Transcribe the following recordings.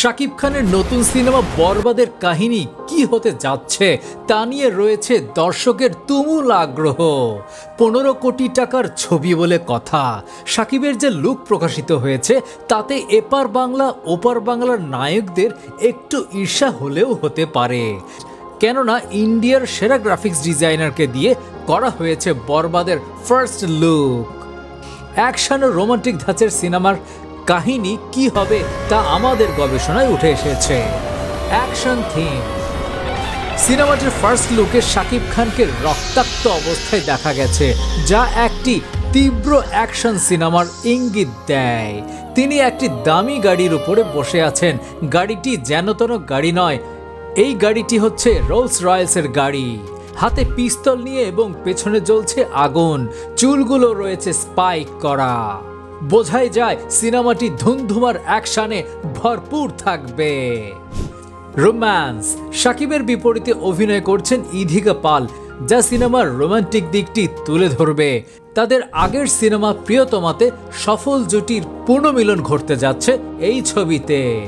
শাকিব খানের নতুন সিনেমা বরবাদের কাহিনী কি হতে যাচ্ছে তা নিয়ে রয়েছে দর্শকের তুমুল আগ্রহ। পনেরো কোটি টাকার ছবি বলে কথা। শাকিবের যে লুক প্রকাশিত হয়েছে, তাতে এপার বাংলা, ওপার বাংলার নায়কদের একটু ঈর্ষা হলেও হতে পারে। কেননা, ইন্ডিয়ার সেরা গ্রাফিক্স ডিজাইনারকে দিয়ে করা হয়েছে বরবাদের ফার্স্ট লুক। অ্যাকশন ও রোমান্টিক ধাঁচের সিনেমার কাহিনী কি হবে তা আমাদের গবেষণায় উঠে এসেছে। Action theme. সিনেমাটির ফার্স্ট লুকে শাকিব খানকে রক্তাক্ত অবস্থায় দেখা গেছে, যা একটি তীব্র অ্যাকশন সিনেমার ইঙ্গিত দেয়। তিনি একটি দামি গাড়ির উপরে বসে আছেন। গাড়িটি যেন তেন গাড়ি নয়, এই গাড়িটি হচ্ছে রোলস রয়েলসের গাড়ি। হাতে পিস্তল নিয়ে এবং পেছনে জ্বলছে আগুন। চুলগুলো রয়েছে স্পাইক করা। বোঝাই যায় সিনেমাটি ধুমধুমার অ্যাকশনে ভরপুর থাকবে। রোম্যান্স। সাকিবের বিপরীতে অভিনয় করছেন ইধিকা পাল, যা সিনেমার রোমান্টিক দিকটি তুলে ধরবে। তাদের আগের সিনেমা প্রিয়তমাতে সফল জুটির পুনর্মিলন ঘটতে যাচ্ছে এই ছবিতে।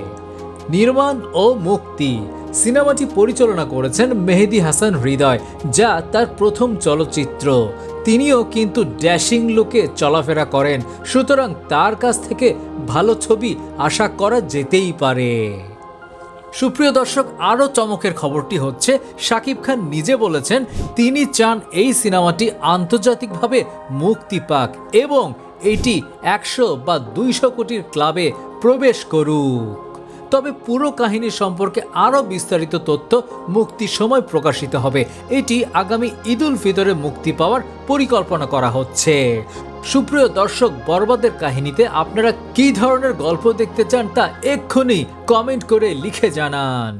নির্মাণ ও মুক্তি। সিনেমাটি পরিচালনা করেছেন মেহেদি হাসান হৃদয়, যা তার প্রথম চলচ্চিত্র। তিনিও কিন্তু ড্যাশিং লুকে চলাফেরা করেন, সুতরাং তার কাছ থেকে ভালো ছবি আশা করা যেতেই পারে। সুপ্রিয় দর্শক, আরও চমকের খবরটি হচ্ছে, শাকিব খান নিজে বলেছেন, তিনি চান এই সিনেমাটি আন্তর্জাতিকভাবে মুক্তি পাক এবং এটি একশো বা দুইশো কোটির ক্লাবে প্রবেশ করুক। তবে পুরো কাহিনী সম্পর্কে আরও বিস্তারিত তথ্য মুক্তির সময় প্রকাশিত হবে। এটি আগামী ঈদুল ফিতরে মুক্তি পাওয়ার পরিকল্পনা করা হচ্ছে। সুপ্রিয় দর্শক, বরবাদের কাহিনীতে আপনারা কি ধরনের গল্প দেখতে চান তা এক্ষুনি কমেন্ট করে লিখে জানান।